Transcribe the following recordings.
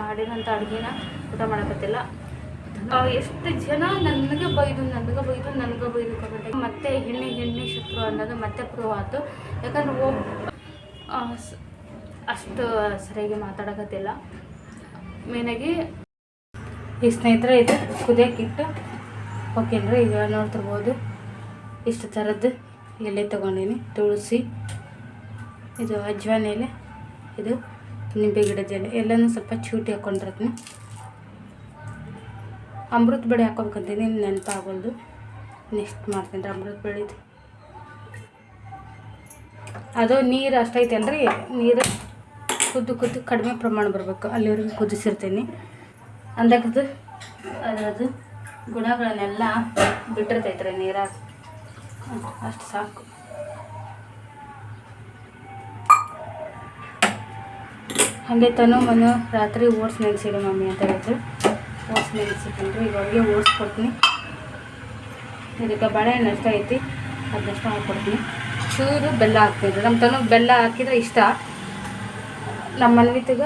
ಮಾಡಿರೋಂಥ ಅಡುಗೆನ ಊಟ ಮಾಡಕತ್ತಿಲ್ಲ. ಎಷ್ಟು ಜನ ನನಗೆ ಬೈದು ನನಗೆ ಬೈದು ನನಗೆ ಬೈದು ಕಮೆಂಟ್ ಮತ್ತೆ ಹೆಣ್ಣೆ ಹೆಣ್ಣೆ ಶತ್ರು ಅನ್ನೋದು ಮತ್ತೆ ಪ್ರೂವ್ ಆಯಿತು ಯಾಕಂದ್ರೆ ಸ್- ಅಷ್ಟು ಸರಿಯಾಗಿ ಮಾತಾಡಕತ್ತಿಲ್ಲ. ಮೇನಾಗಿ ಈ ಸ್ನೇಹಿತರೆ, ಇದು ಕುದಿಯೋಕ್ಕಿಟ್ಟು ಓಕೆನ್ರಿ ಈಗ ನೋಡ್ತಿರ್ಬೋದು. ಇಷ್ಟು ಥರದ್ದು ಎಲೆ ತೊಗೊಂಡೀನಿ, ತುಳಸಿ, ಇದು ಅಜ್ವಾನ ಎಲೆ, ಇದು ನಿಂಬೆ ಗಿಡದ ಎಲೆ, ಎಲ್ಲನೂ ಸ್ವಲ್ಪ ಚೂಟಿ ಹಾಕ್ಕೊಂಡಿರ್ತೀನಿ ಅಮೃತ ಬೆಳೆ ಹಾಕೋಬೇಕಂತೀನಿ ನೆನಪಾಗೋಲ್ದು. ನೆಕ್ಸ್ಟ್ ಮಾಡ್ತೀನಿ ರೀ ಅಮೃತ ಬೆಳೆದು ಅದು ನೀರು ಅಷ್ಟೈತಲ್ಲ ರೀ ನೀರು ಕುದ್ದು ಕುದ್ದು ಕಡಿಮೆ ಪ್ರಮಾಣ ಬರಬೇಕು. ಅಲ್ಲಿವರೆಗೂ ಕುದಿಸಿರ್ತೀನಿ. ಅಂದಾಕದು ಅದರದ್ದು ಗುಣಗಳನ್ನೆಲ್ಲ ಬಿಟ್ಟಿರ್ತೈತೆ ರೀ ನೀರಾಗ. ಅಷ್ಟು ಸಾಕು. ಹಾಗೆ ತನು ಮನು ರಾತ್ರಿ ಓಟ್ಸ್ ನೆನೆಸಿಡು ಮಮ್ಮಿ ಅಂತ ಹೇಳಿದ್ರು. ಓಟ್ಸ್ ನೆನೆಸಿಕೊಂಡ್ರು ಈಗ ಅವ್ರಿಗೆ ಓಟ್ಸ್ ಕೊಡ್ತೀನಿ. ಇದಕ್ಕೆ ಬಾಳೆಹಣ್ಣು ಅಷ್ಟ ಐತಿ ಅದನ್ನಷ್ಟು ಹಾಕ್ಕೊಡ್ತೀನಿ ಚೂರು ಬೆಲ್ಲ ಹಾಕ್ತಿದ್ರು. ನಮ್ಮ ತನು ಬೆಲ್ಲ ಹಾಕಿದ್ರೆ ಇಷ್ಟ. ನಮ್ಮ ಮನ್ವಿತಿಗ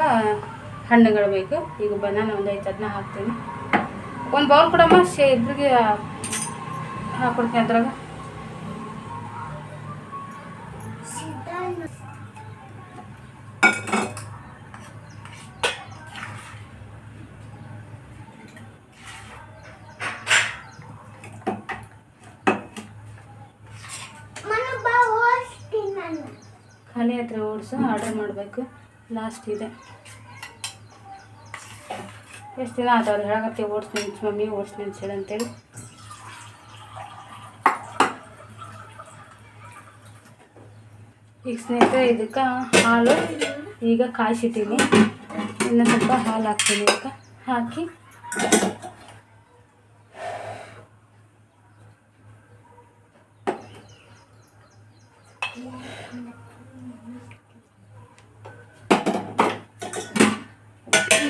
ಹಣ್ಣುಗಳು ಬೇಕು. ಈಗ ಬನಾನ ಒಂದು ಐತೆ ಅದನ್ನ ಹಾಕ್ತೀನಿ. ಒಂದು ಬೌಲ್ ಕೊಡಮ್ಮ, ಶೇ ಇಬ್ರಿಗೆ ಹಾಕ್ಕೊಡ್ತೀನಿ ಅದ್ರಾಗ. ಖಾಲಿ ಹತ್ರ ಓಡಿಸು ಆರ್ಡರ್ ಮಾಡಬೇಕು. ಲಾಸ್ಟ್ ಇದೆ. ಎಷ್ಟು ದಿನ ಅದು ಅವ್ರು ಹೇಳಕತ್ತೆ ಓಟ್ಸ್ ನೆನ್ಸಿ ಮಮ್ಮಿ ಓಟ್ಸ್ ನೆನ್ಸಿಡು ಅಂತೇಳಿ. ಈಗ ಸ್ನೇಹಿತರೆ, ಇದಕ್ಕೆ ಹಾಲು ಈಗ ಕಾಯಿಸಿಟ್ಟೀನಿ. ಇನ್ನು ಸ್ವಲ್ಪ ಹಾಲು ಹಾಕ್ತೀನಿ ಈಗ ಹಾಕಿ.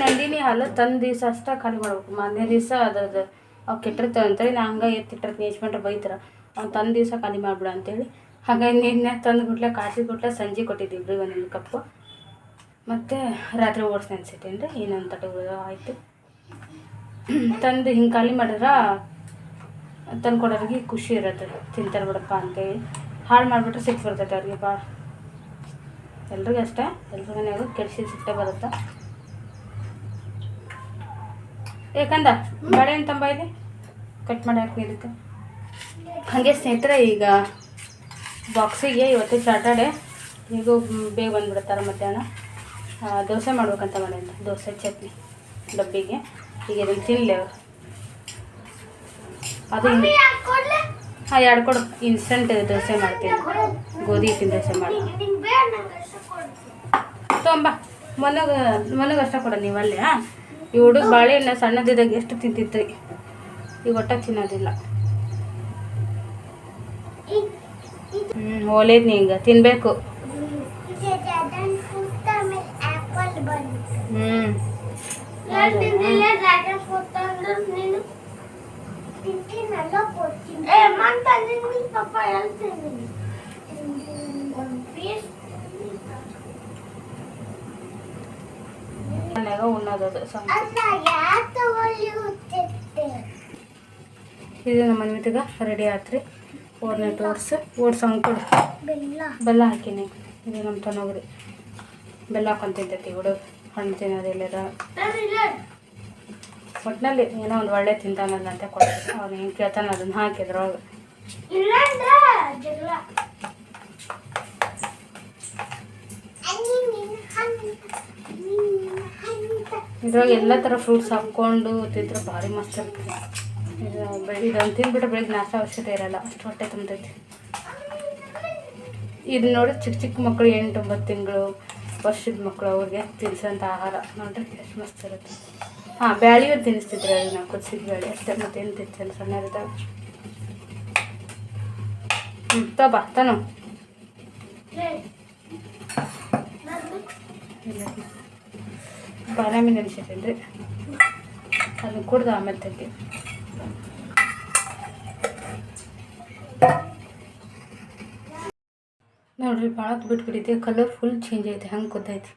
ನಂದಿನಿ ಹಾಲು ತಂದು ದಿವಸ ಅಷ್ಟೇ ಖಾಲಿ ಮಾಡ್ಬೇಕು. ಮಾರನೇ ದಿವಸ ಅದ್ರದ್ದು ಅವು ಕೆಟ್ಟಿರ್ತಾವೆ ಅಂತೇಳಿ ನಾ ಹಂಗೆ ಎತ್ತಿಟ್ಟಿರ್ತೀನಿ ಯಜಮಾನ್ರು ಬೈತಾರೆ. ಅವ್ನು ತಂದು ದಿವಸ ಖಾಲಿ ಮಾಡ್ಬಿಡ ಅಂತೇಳಿ. ಹಾಗಾಗಿ ನಿನ್ನೆ ತಂದು ಗುಟ್ಲೆ, ಕಾಸಿ ಗುಟ್ಲೆ, ಸಂಜೆ ಕೊಟ್ಟಿದ್ದೀವಿ ಒಂದೊಂದು ಕಪ್ಪು ಮತ್ತು ರಾತ್ರಿ ಓಟ್ಸ್ ಅನ್ಸಿಟ್ಟೇನು ರೀ ಇನ್ನೊಂದು ಉಳಿದ ಆಯಿತು. ತಂದು ಹಿಂಗೆ ಖಾಲಿ ಮಾಡಿದ್ರೆ ತಂದು ಕೊಡೋರಿಗೆ ಖುಷಿ ಇರುತ್ತೆ. ತಿಂತಾರೆ ಬಿಡಪ್ಪ ಅಂತೇಳಿ. ಹಾಳು ಮಾಡಿಬಿಟ್ರೆ ಸಿಕ್ಕಿ ಬರ್ತೈತೆ ಅವ್ರಿಗೆ ಭಾಳ ಎಲ್ರಿಗೂ ಅಷ್ಟೇ. ಎಲ್ರ ಮನೆಯಾಗೂ ಕೆಡಿಸಿ ಸಿಟ್ಟೆ ಬರುತ್ತೆ? ಬಳೆ ಏನು ತಂಬ ಇದೆ ಕಟ್ ಮಾಡಿ ಹಾಕಿ ಇದಕ್ಕೆ. ಹಾಗೆ ಸ್ನೇಹಿತರೆ ಈಗ ಬಾಕ್ಸಿಗೆ ಇವತ್ತು ಸಾಟರ್ಡೆ ಈಗ ಬೇಗ ಬಂದುಬಿಡ್ತಾರೆ ಮಧ್ಯಾಹ್ನ. ದೋಸೆ ಮಾಡ್ಬೇಕಂತ ಮಾಡಿದ್ದೆ ದೋಸೆ ಚಟ್ನಿ ಡಬ್ಬಿಗೆ. ಈಗ ಇದನ್ನು ತಿನ್ನಲಿ ಅವರು. ಅದು ಹಾಂ ಎರಡು ಕೊಡು. ಇನ್ಸ್ಟಂಟ್ ದೋಸೆ ಮಾಡ್ತೀನಿ. ಗೋಧಿ ಹಿಟ್ಟಿನ ದೋಸೆ ಮಾಡಿ ತೊಂಬ ಮನಗ ಮನಗ ಅಷ್ಟ ಕೊಡ ನೀವು ಅಲ್ಲಿ ಈ ಹುಡುಗ ಬಾಳೆಹಣ್ಣು ಸಣ್ಣದಿದ್ದಾಗ ಎಷ್ಟು ತಿಂತಿತ್ತು ಈಗ ಒಟ್ಟ ತಿನ್ನೋದಿಲ್ಲ. ಹ್ಞೂ ಓಲೇದ್ ನೀ ಈಗ ತಿನ್ನಬೇಕು ಹ್ಞೂ ಮನ್ಯಾಗ ಉಣ್ಣೋದು ಅದು. ಇದು ನಮ್ಮ ಮನೆಗ ರೆಡಿ ಆತ್ರಿ. ಓರ್ನೆಟ್ ಓಟ್ಸ್ ಓಟ್ಸ್ ಅಂಕೊಡು ಬೆಲ್ಲ. ಹಾಕಿನಿ. ಇದು ನಮ್ಮ ತನಗ್ರಿ ಬೆಲ್ಲ ಹಾಕೊಂಡು ತಿಂತೈತಿ ಹುಡುಗ ಹಣ್ಣು ತಿನ್ನೋದಿಲ್ಲದ ಒಟ್ಟಿನಲ್ಲಿ ಏನೋ ಒಂದು ಒಳ್ಳೆ ತಿಂತಾನಲ್ಲ ಅಂತ ಕೊಡ್ತೀವಿ ಅವ್ನು ಹೆಂಗೆ ಕೇಳ್ತಾನೆ ಅದನ್ನ ಹಾಕಿದ್ರೊಳಗೆ ಇದ್ರಾಗ ಎಲ್ಲ ಥರ ಫ್ರೂಟ್ಸ್ ಹಾಕ್ಕೊಂಡು ತಿಂದ್ರೆ ಭಾರಿ ಮಸ್ತ್ ಇರ್ತದೆ ಇದು ಬೆಳಗ್ಗೆ ಇದೊಂದು ತಿಂದ್ಬಿಟ್ರೆ ಬೆಳಿಗ್ಗೆ ನಾಷ್ಟ ಅವಶ್ಯಕತೆ ಇರಲ್ಲ ಅಷ್ಟು ಹೊಟ್ಟೆ ತುಂಬತೈತಿ. ಇದು ನೋಡಿ ಚಿಕ್ಕ ಚಿಕ್ಕ ಮಕ್ಕಳು ಎಂಟು ಒಂಬತ್ತು ತಿಂಗಳು ವರ್ಷದ ಮಕ್ಕಳು ಅವ್ರಿಗೆ ತಿನ್ಸೋಂಥ ಆಹಾರ. ನೋಡ್ರಿ ಎಷ್ಟು ಮಸ್ತ್ ಇರುತ್ತೆ. ಹಾಂ ಬ್ಯಾಳಿ ಒಂದು ತಿನ್ನಿಸ್ತಿದ್ರು ಅದು ನಾವು ಕುದಿಸಿದ ಬ್ಯಾಳಿ. ಅಷ್ಟೇ ಮತ್ತೇನು ತಿಂತೇನೆ ಸಣ್ಣ ಇರ್ತಾವೆ ಹ್ಞೂ ತಬಾ ತನು ಬಾದಾಮಿ ನೆನೆಸಿದ್ದೀನಿ ರೀ ಅದನ್ನ ಕುಡ್ದು ಆಮೇಲೆ ತೆಗಿ ನೋಡ್ರಿ, ಭಾಳ ಬಿಟ್ಬಿಟ್ಟಿದೆ ಕಲರ್ ಫುಲ್ ಚೇಂಜ್ ಐತೆ. ಹಂಗೆ ಗೊತ್ತೈತಿ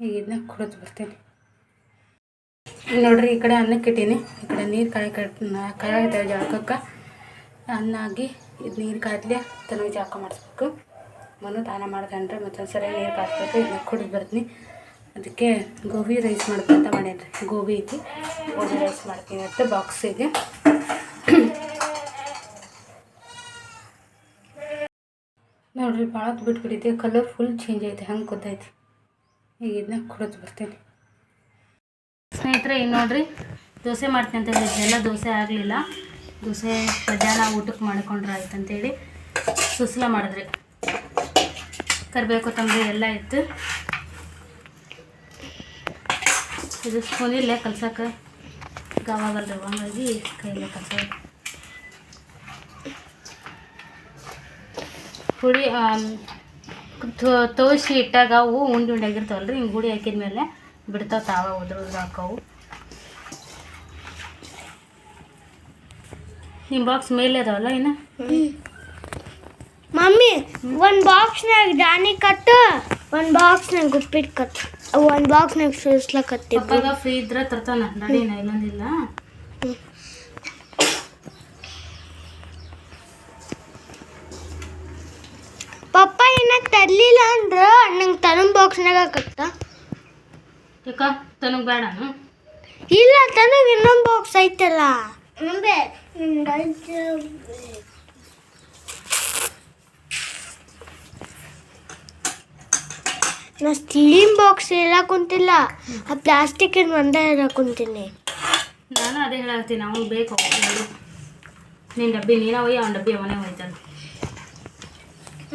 ಈಗ ಇದನ್ನ ಕುಡಿದು ಬರ್ತೀನಿ. ನೋಡ್ರಿ, ಈ ಕಡೆ ಅನ್ನಕ್ಕೆ ಇಟ್ಟೀನಿ. ಈ ಕಡೆ ನೀರು ಕಾಯಿ ಕಟ್ ಕಾಯಾಗ್ತವೆ ಜಾಕಕ್ಕೆ ಅನ್ನ ಆಗಿ ಇದು ನೀರು ಕಾಯ್ತಲೆ ತನಗೆ ಜಾಕ ಮಾಡಿಸ್ಬೇಕು. ಮನು ತಾನ ಮಾಡ್ತಾನ್ರಿ ಮತ್ತೊಂದು ಸರಿ ನೀರು ಕಾಯಿಸ್ಬೇಕು. ಇದನ್ನ ಕುಡಿದು ಬರ್ತೀನಿ. ಅದಕ್ಕೆ ಗೋಬಿ ರೈಸ್ ಮಾಡ್ಕೊಂತ ಮಾಡಿದ್ರಿ ಗೋಬಿ ಐತಿ. ಗೋಬಿ ರೈಸ್ ಮಾಡ್ತೀನಿ ಅಂತ ಬಾಕ್ಸಿಗೆ ನೋಡ್ರಿ ಭಾಳ ಬಿಟ್ಬಿಟ್ಟಿದೆ ಕಲರ್ ಫುಲ್ ಚೇಂಜ್ ಐತೆ. ಹಂಗೆ ಗೊತ್ತೈತಿ ಈಗ ಇದನ್ನ ಕುಡಿದು ಬರ್ತೀನಿ. ಸ್ನೇಹಿತರೆ, ಈಗ ನೋಡ್ರಿ, ದೋಸೆ ಮಾಡ್ತೀನಿ ಅಂತ ಹೇಳಿದ್ನೆಲ್ಲ ದೋಸೆ ಆಗಲಿಲ್ಲ. ದೋಸೆ ಮಧ್ಯಾಹ್ನ ಊಟಕ್ಕೆ ಮಾಡ್ಕೊಂಡ್ರೆ ಆಯ್ತು ಅಂತೇಳಿ ಸುಸಲ ಮಾಡಿದ್ರಿ. ಕರಿಬೇಕು ಕೊತ್ತಂಬರಿ ಎಲ್ಲ ಇತ್ತು. ಇದು ಸ್ಪೂನ್ ಇಲ್ಲೇ ಕಲ್ಸಕ್ಕೆ ಗಾವಾಗಲ್ರಿ ಹಂಗಾಗಿ ಕೈಯಲ್ಲೇ ಕಲ್ಸೋದು ಪುಡಿ ತೋಸಿ ಇಟ್ಟಾಗ ಅವು ಉಂಡೆ ಉಂಡೆ ಆಗಿರ್ತಾವಲ್ರಿ, ಹಿಂಗೆ ಹಾಕಿದ ಹಾಕಿದ್ಮೇಲೆ ಬಿಡ್ತಾವ ತಾವ ಉದ್ರ ಉದ್ರ ಹಾಕವು. ನಿಮ್ಮ ಬಾಕ್ಸ್ ಮೇಲೆ ಅದಾವಲ್ಲ ಇನ್ನು? ಮಮ್ಮಿ, ಒಂದು ಬಾಕ್ಸ್ನಾಗ ದಾನಿ ಕಟ್ಟು, ಒಂದು ಬಾಕ್ಸ್ನಾಗ ಉಪ್ಪಿಟ್ಟು ಕಟ್ಟು. ಒಂದು ಬಾಕ್ಸ್ ನಾಗ ಪಪ್ಪಾಗ ಫ್ರೀ ಇದ್ರೆ ತರ್ತಾನ. ನಡೀನ ಇಲ್ಲೊಂದಿಲ್ಲ ಪಪ್ಪ ಏನ ತರ್ಲಿಲ್ಲ ಅಂದ್ರೆ? ನಂಗೆ ತನಮ್ ಬಾಕ್ಸ್ನಾಗ ಹಾಕತ್ತ? ಯಾಕ? ತನಗೆ ಬೇಡನು ಇಲ್ಲ ತನಗೆ ಇನ್ನೊಂದು ಬಾಕ್ಸ್ ಐತಲ್ಲ. ನಾ ಸ್ಟೀಲಿನ ಬಾಕ್ಸ್ ಎಲ್ಲ ಕುಂತಿಲ್ಲ ಆ ಪ್ಲಾಸ್ಟಿಕ್ಕಿನ ಒಂದೇ ಎಲ್ಲ ಕುಂತೀನಿ ನಾನು ಅದೇ ಹೇಳತ್ತೀನಿ ಅವ್ನು ಬೇಕು ನಿನ್ನ ಡಬ್ಬಿ ನೀನ ಒಯ್ಯ ಅವ್ನ ಡಬ್ಬಿ ಅವನೇ ಹೋಯ್ತಾನೆ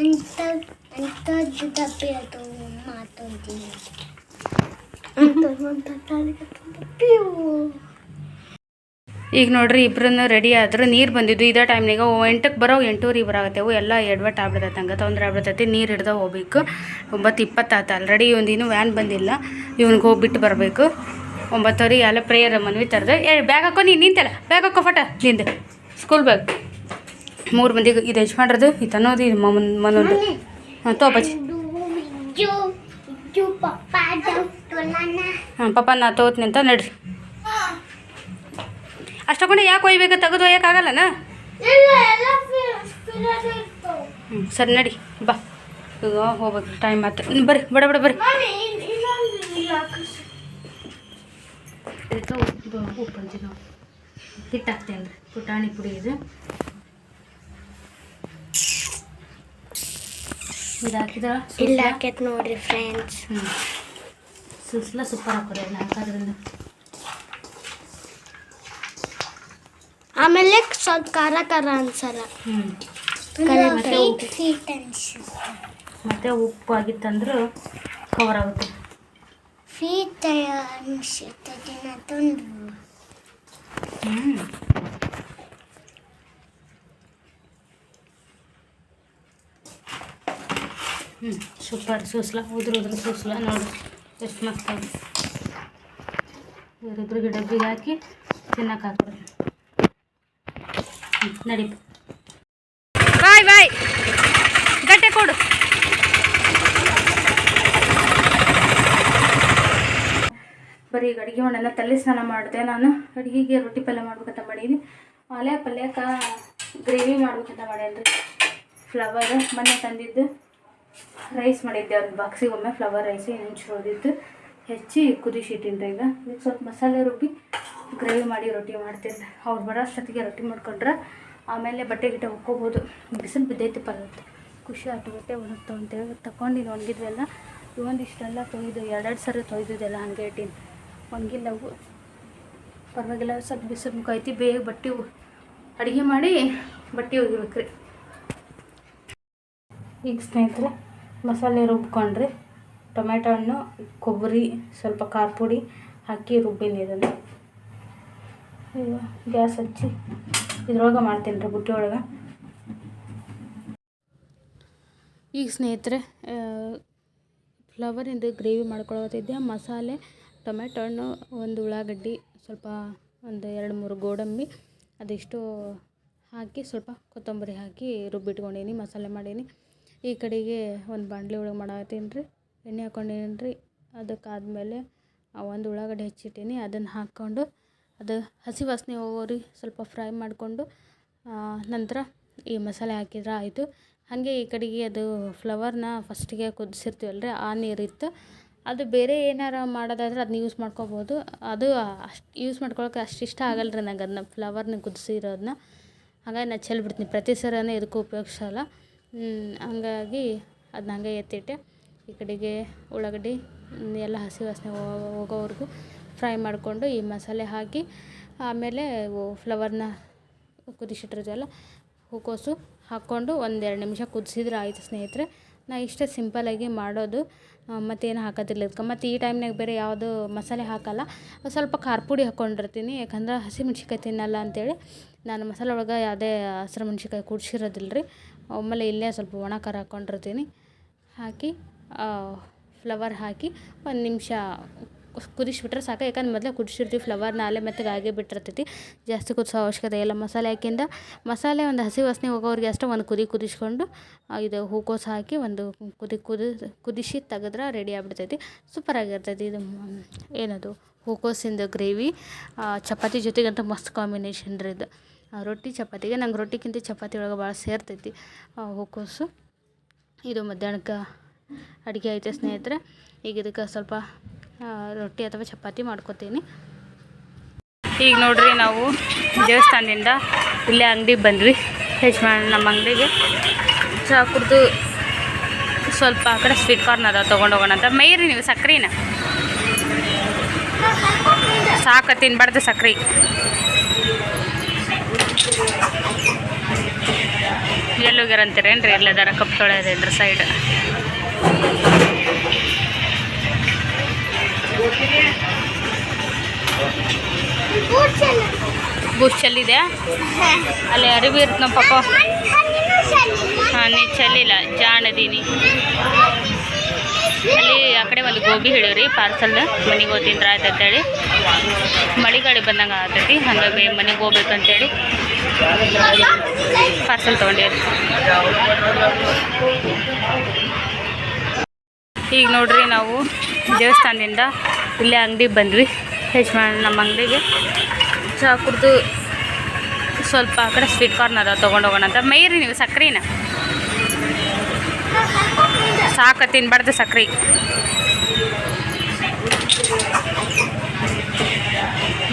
ಅಂತ ಅಂತ ಡಬ್ಬಿ ಅದು ಮಾತಾಡ್ತೀನಿ ಈಗ ನೋಡ್ರಿ ಇಬ್ಬರನ್ನು ರೆಡಿ ಆದ್ರೆ ನೀರು ಬಂದಿದ್ದು ಇದೇ ಟೈಮ್ನಾಗ ಎಂಟಕ್ಕೆ ಬರೋ ಎಂಟೂರಿಗೆ ಬರಾಗತ್ತೇವು ಎಲ್ಲ ಎಡ್ವಟ್ ಆಗ್ಬಿಡ್ತೈತೆ ಹಂಗೆ ತೊಂದರೆ ಆಗ್ಬಿಡ್ತೈತಿ. ನೀರು ಹಿಡ್ದ ಹೋಗ್ಬೇಕು. ಒಂಬತ್ತು ಇಪ್ಪತ್ತಾತ ಆಲ್ರೆಡಿ ಒಂದು ಇನ್ನೂ ವ್ಯಾನ್ ಬಂದಿಲ್ಲ. ಇವ್ನಿಗೆ ಹೋಗ್ಬಿಟ್ಟು ಬರಬೇಕು. ಒಂಬತ್ತುವರೆಗೆ ಎಲ್ಲ ಪ್ರೇಯರ್ ಮನ್ವಿ ತರದೆ ಏ ಬ್ಯಾಗ್ ಹಾಕೋ ನೀನು ನಿಂತಲ್ಲ. ಬ್ಯಾಗ್ ಹಾಕೋ ಫಟ ನಿಂದು. ಸ್ಕೂಲ್ ಬ್ಯಾಗ್ ಮೂರು ಮಂದಿಗೆ ಇದು ಯಜಮಾನ್ರದು ಇದು ಅನ್ನೋದು ಇದು ಮಮನ್ ಮನೋದು. ಹಾಂ ತೋಪಚ್ಚಿ ಹಾಂ ಪಪ್ಪ ನಾ ತಗೋತೀನಿ ಅಂತ ನಡ್ರಿ. ಅಷ್ಟೊಂದು ಯಾಕೆ ಒಯ್ಬೇಕು? ತೆಗೆದು ಒಯ್ಯೋಕ್ಕಾಗಲ್ಲನ? ಹ್ಞೂ ಸರಿ ನಡಿ ಬಾ. ಈಗ ಹೋಗ್ಬೇಕು ಟೈಮ್ ಆಯ್ತು ಬರ್ರಿ ಬಡ ಬಡ ಬರ್ರಿ. ಇದಕ್ಕೆ ಉಪ್ಪು ಉಪ್ಪು ಹಂಚಿ ನಾವು. ಹಿಟ್ಟು ಹಾಕ್ತೇನೆ ರೀ ಪುಟಾಣಿ ಪುಡಿ ಇದು. ಇದು ಹಾಕಿದ್ರೆ? ಇಲ್ಲ ಹಾಕೈತ್ ನೋಡ್ರಿ ಫ್ರೆಂಡ್ಸ್ ಹ್ಞೂ ಸುಸ್ಲ ಸೂಪರ್ ಹಾಕೋರಿ ಹಾಕೋದ್ರಿಂದ. ಆಮೇಲೆ ಸ್ವಲ್ಪ ಖಾರ ಖಾರ ಅನ್ಸಲ್ಲ. ಹ್ಞೂ ಮತ್ತೆ ಉಪ್ಪು ಮತ್ತೆ ಉಪ್ಪು ಆಗಿತ್ತಂದ್ರೆ ಕವರ್ ಆಗುತ್ತೆ. ಫೀಟ್ ಅನ್ಸುತ್ತೆ ತಂದು ಹ್ಞೂ ಹ್ಞೂ ಸೂಪರ್ ಸೂಸ್ಲ ಉದ್ರ ಉದ್ರ ಸೂಸ್ಲ ನೋಡಿ ಎಷ್ಟು ಮಸ್ತ್ ಇವರಿಬ್ರಿಗೆ ಡಬ್ಬಿಗೆ ಹಾಕಿ ತಿನ್ನಕ್ಕೆ ಹಾಕ್ಬಿಡಿ ಹ್ಞೂ ನಡಿ ಬಾಯ್ ಬಾಯ್. ಗಟ್ಟೆ ಕೊಡು. ಬರೀ ಈಗ ಅಡುಗೆ ಮಾಡಲ್ಲ ತಲೆ ಸ್ನಾನ ಮಾಡಿದೆ ನಾನು. ಅಡುಗೆಗೆ ರೊಟ್ಟಿ ಪಲ್ಯ ಮಾಡ್ಬೇಕಂತ ಮಾಡೀನಿ. ಆಲೆ ಪಲ್ಯಕ್ಕ ಗ್ರೇವಿ ಮಾಡ್ಬೇಕಂತ ಮಾಡ್ಯಾನ್ರಿ ಫ್ಲವರ್ ಮೊನ್ನೆ ತಂದಿದ್ದು. ರೈಸ್ ಮಾಡಿದ್ದೆ ಒಂದು ಬಾಕ್ಸಿಗೆ ಒಮ್ಮೆ ಫ್ಲವರ್ ರೈಸ್ ಹೆಂಚು ಓದಿದ್ದು ಹೆಚ್ಚಿ ಕುದಿಸಿಟ್ಟಿನಿ ಈಗ. ಇದಕ್ಕೆ ಸ್ವಲ್ಪ ಮಸಾಲೆ ರುಬ್ಬಿ ಗ್ರೇವಿ ಮಾಡಿ ರೊಟ್ಟಿ ಮಾಡ್ತೀನಿ. ಅವ್ರು ಬರೋ ಅಷ್ಟೊತ್ತಿಗೆ ರೊಟ್ಟಿ ಮಾಡ್ಕೊಂಡ್ರೆ ಆಮೇಲೆ ಬಟ್ಟೆ ಗಿಟ್ಟೆ ಒಕ್ಕೋಬೋದು ಬಿಸಿಲು ಬಿದ್ದೈತಿ ಪಲ್ಯ ಖುಷಿ ಆಯ್ತು ಬಟ್ಟೆ ಒಣಗ್ತು ಅಂತೇಳಿ ತಗೊಂಡಿದ್ದು ಒಣಗಿದ್ವೆಲ್ಲ, ಇವೊಂದಿಷ್ಟೆಲ್ಲ ತೊಯ್ದು, ಎರಡೆರಡು ಸರಿ ತೊಯ್ದಿದ್ದೆಲ್ಲ ಹಂಗೆ ಇಟ್ಟಿನಿ. ಒಣಗಿಲ್ಲವು ಪರವಾಗಿಲ್ಲ, ಸ್ವಲ್ಪ ಬಿಸಿಲು ಮುಖೈತಿ ಬೇಗ ಬಟ್ಟೆ ಅಡುಗೆ ಮಾಡಿ ಬಟ್ಟೆ ಒಗಿಬೇಕ್ರಿ. ಈಗ ಸ್ನೇಹಿತರೆ, ಮಸಾಲೆ ರುಬ್ಕೊಂಡ್ರಿ. ಟೊಮೆಟೊ ಹಣ್ಣು ಕೊಬ್ಬರಿ, ಸ್ವಲ್ಪ ಖಾರ ಪುಡಿ ಹಾಕಿ ರುಬ್ಬಿನಿ ಇದನ್ನು. ಗ್ಯಾಸ್ ಹಚ್ಚಿ. ಇದ್ರೊಳಗೆ ಮಾಡ್ತೀನಿ ರೀ ಬುಟ್ಟಿ ಒಳಗೆ. ಈಗ ಸ್ನೇಹಿತರೆ ಫ್ಲವರಿಂದ ಗ್ರೇವಿ ಮಾಡ್ಕೊಳತ್ತಿದ್ದೆ ಮಸಾಲೆ ಟೊಮೆಟೊ ಹಣ್ಣು ಒಂದು ಉಳ್ಳಾಗಡ್ಡಿ, ಸ್ವಲ್ಪ ಒಂದು ಎರಡು ಮೂರು ಗೋಡಂಬಿ, ಅದಿಷ್ಟು ಹಾಕಿ, ಸ್ವಲ್ಪ ಕೊತ್ತಂಬರಿ ಹಾಕಿ ರುಬ್ಬಿಟ್ಕೊಂಡೀನಿ, ಮಸಾಲೆ ಮಾಡೀನಿ. ಈ ಕಡೆಗೆ ಒಂದು ಬಾಣಲಿ ಒಳಗೆ ಮಾಡತ್ತೀನಿ ರೀ. ಎಣ್ಣೆ ಹಾಕೊಂಡೀನಿ ರೀ ಅದಕ್ಕಾದಮೇಲೆ ಒಂದು ಉಳ್ಳಾಗಡ್ಡೆ ಹೆಚ್ಚಿಟ್ಟೀನಿ. ಅದನ್ನು ಹಾಕ್ಕೊಂಡು ಅದು ಹಸಿ ವಾಸನೆ ಹೋಗೋರಿ ಸ್ವಲ್ಪ ಫ್ರೈ ಮಾಡಿಕೊಂಡು ನಂತರ ಈ ಮಸಾಲೆ ಹಾಕಿದ್ರೆ ಆಯಿತು. ಹಾಗೆ ಈ ಕಡೆಗೆ ಅದು ಫ್ಲವರ್ನ ಫಸ್ಟಿಗೆ ಕುದಿಸಿರ್ತೀವಲ್ಲ ರೀ ಆ ನೀರಿತ್ತು. ಅದು ಬೇರೆ ಏನಾರ ಮಾಡೋದಾದ್ರೆ ಅದನ್ನ ಯೂಸ್ ಮಾಡ್ಕೋಬೋದು. ಅದು ಅಷ್ಟು ಯೂಸ್ ಮಾಡ್ಕೊಳಕ್ಕೆ ಅಷ್ಟು ಇಷ್ಟ ಆಗಲ್ಲ ರೀ ನಂಗೆ ಅದನ್ನ ಫ್ಲವರ್ನ ಕುದಿಸಿರೋದನ್ನ ಹಾಗಾಗಿ ನಾನು ಚೆಲ್ಬಿಡ್ತೀನಿ ಪ್ರತಿ ಸರನೇ ಇದಕ್ಕೂ ಉಪಯೋಗಿಸಲ್ಲ. ಹಾಗಾಗಿ ಅದನ್ನ ಹಂಗೆ ಎತ್ತಿಟ್ಟೆ. ಈ ಕಡೆಗೆ ಉಳ್ಳಾಗಡ್ಡಿ ಎಲ್ಲ ಹಸಿ ವಾಸನೆ ಹೋಗೋವರೆಗೂ ಫ್ರೈ ಮಾಡಿಕೊಂಡು ಈ ಮಸಾಲೆ ಹಾಕಿ, ಆಮೇಲೆ ಫ್ಲವರ್ನ ಕುದಿಸಿಟ್ಟಿರ್ತೀವಲ್ಲ ಹೂಕೋಸು ಹಾಕ್ಕೊಂಡು ಒಂದೆರಡು ನಿಮಿಷ ಕುದಿಸಿದ್ರೆ ಆಯಿತು ಸ್ನೇಹಿತರೆ. ನಾ ಇಷ್ಟೇ ಸಿಂಪಲಾಗಿ ಮಾಡೋದು. ಮತ್ತೇನು ಹಾಕೋದಿಲ್ಲ ಇದಕ್ಕೆ. ಮತ್ತು ಈ ಟೈಮ್ನಾಗ ಬೇರೆ ಯಾವುದು ಮಸಾಲೆ ಹಾಕಲ್ಲ. ಸ್ವಲ್ಪ ಖಾರ ಪುಡಿ ಹಾಕ್ಕೊಂಡಿರ್ತೀನಿ ಯಾಕಂದ್ರೆ ಹಸಿಮೆಣ್ಸಿಕಾಯಿ ತಿನ್ನಲ್ಲ ಅಂತೇಳಿ. ನಾನು ಮಸಾಲೆ ಒಳಗೆ ಯಾವುದೇ ಹಸಿರು ಮೆಣ್ಸಿಕಾಯಿ ಕುಡ್ಸಿರೋದಿಲ್ಲ ರೀ ಆಮೇಲೆ ಇಲ್ಲೇ ಸ್ವಲ್ಪ ಒಣ ಖಾರ ಹಾಕ್ಕೊಂಡಿರ್ತೀನಿ ಹಾಕಿ ಫ್ಲವರ್ ಹಾಕಿ ಒಂದು ನಿಮಿಷ ಕುದಿಸ್ಬಿಟ್ರೆ ಸಾಕು. ಯಾಕಂದ್ರೆ ಮೊದಲೇ ಕುದಿಸಿರ್ತೀವಿ ಫ್ಲವರ್ನ ಅಲ್ಲೇ ಮೆತ್ತಗಾಗೇ ಬಿಟ್ಟಿರ್ತೈತಿ. ಜಾಸ್ತಿ ಕುದಿಸೋ ಅವಶ್ಯಕತೆ ಇಲ್ಲ. ಮಸಾಲೆ ಹಾಕಿಂದ ಮಸಾಲೆ ಒಂದು ಹಸಿ ವಾಸನೆ ಹೋಗೋರಿಗೆ ಅಷ್ಟೇ ಒಂದು ಕುದಿ ಕುದಿಸ್ಕೊಂಡು ಇದು ಹೂಕೋಸು ಹಾಕಿ ಒಂದು ಕುದಿ ಕುದಿ ಕುದಿಸಿ ತೆಗೆದ್ರೆ ರೆಡಿ ಆಗ್ಬಿಡ್ತೈತಿ. ಸೂಪರಾಗಿರ್ತೈತಿ ಇದು ಏನದು? ಹೂಕೋಸಿಂದು ಗ್ರೇವಿ ಚಪಾತಿ ಜೊತೆಗಂತೂ ಮಸ್ತ್ ಕಾಂಬಿನೇಷನ್ ರೀ ಇದು. ರೊಟ್ಟಿ ಚಪಾತಿಗೆ. ನಂಗೆ ರೊಟ್ಟಿಗಿಂತ ಚಪಾತಿ ಒಳಗೆ ಭಾಳ ಸೇರ್ತೈತಿ ಹೂಕೋಸು. ಇದು ಮಧ್ಯಾಹ್ನಕ್ಕೆ ಅಡುಗೆ ಐತೆ ಸ್ನೇಹಿತರೆ. ಈಗ ಇದಕ್ಕೆ ಸ್ವಲ್ಪ ರೊಟ್ಟಿ ಅಥವಾ ಚಪಾತಿ ಮಾಡ್ಕೊತೀನಿ. ಈಗ ನೋಡ್ರಿ ನಾವು ದೇವಸ್ಥಾನದಿಂದ ಇಲ್ಲೇ ಅಂಗಡಿಗೆ ಬಂದ್ವಿ. ಯಜಮಾನ್ ನಮ್ಮ ಅಂಗಡಿಗೆ. ಚಹಾ ಸ್ವಲ್ಪ ಆ ಕಡೆ ಸ್ವೀಟ್ ಕಾರ್ನ್ ಅದ ತೊಗೊಂಡು ಹೋಗೋಣ ಅಂತ. ಮೈರಿ ನೀವು ಸಕ್ರಿನ. ಸಾಕ ತಿನ್ಬಾರ್ದು ಸಕ್ರೆ. ಎಲ್ಲೋಗ್ಯಾರಂತೀರೇನ್ರಿ? ಎಲ್ಲದಾರ ಕಪ್ ತೊಳೆಯೋದೇನ್ರಿ ಸೈಡ್ ಬೂಸ್ಟ್ ಚೆಲ್ಲಿದೆ ಅಲ್ಲಿ ಅರಿವಿ ಇರುತ್ತೆ ನಮ್ಮ ಪಾಪ. ಹಾಂ, ನೀ ಚೆಲ್ಲಿಲ್ಲ ಜಾಣದೀನಿ. ಅಲ್ಲಿ ಆ ಕಡೆ ಒಂದು ಗೋಬಿ ಹಿಡೀವ್ರಿ ಪಾರ್ಸಲ್ ಮನೆಗೆ ಹೋಗ್ತೀನಿ ಆಯ್ತು ಅಂತೇಳಿ. ಮಳಿಗಾಳಿ ಬಂದಂಗೆ ಆಗ್ತೈತಿ ಹಾಗಾಗಿ ಮನೆಗೆ ಹೋಗ್ಬೇಕಂತೇಳಿ ಪಾರ್ಸಲ್ ತೊಗೊಂಡಿವ್ರಿ ಈಗ ನೋಡ್ರಿ ನಾವು ದೇವಸ್ಥಾನದಿಂದ ಇಲ್ಲೇ ಅಂಗಡಿ ಬಂದ್ವಿ. ಯಜಮಾನ್ ನಮ್ಮ ಅಂಗಡಿಗೆ. ಚಹಾ ಕುಡ್ದು ಸ್ವಲ್ಪ ಆ ಕಡೆ ಸ್ವೀಟ್ ಕಾರ್ನ್ ಅದ ತೊಗೊಂಡು ಹೋಗೋಣ ಅಂತ. ಮೈರಿ ನೀವು ಸಕ್ರೆನ. ಸಾಕ ತಿನ್ಬಾರ್ದು ಸಕ್ರೆ.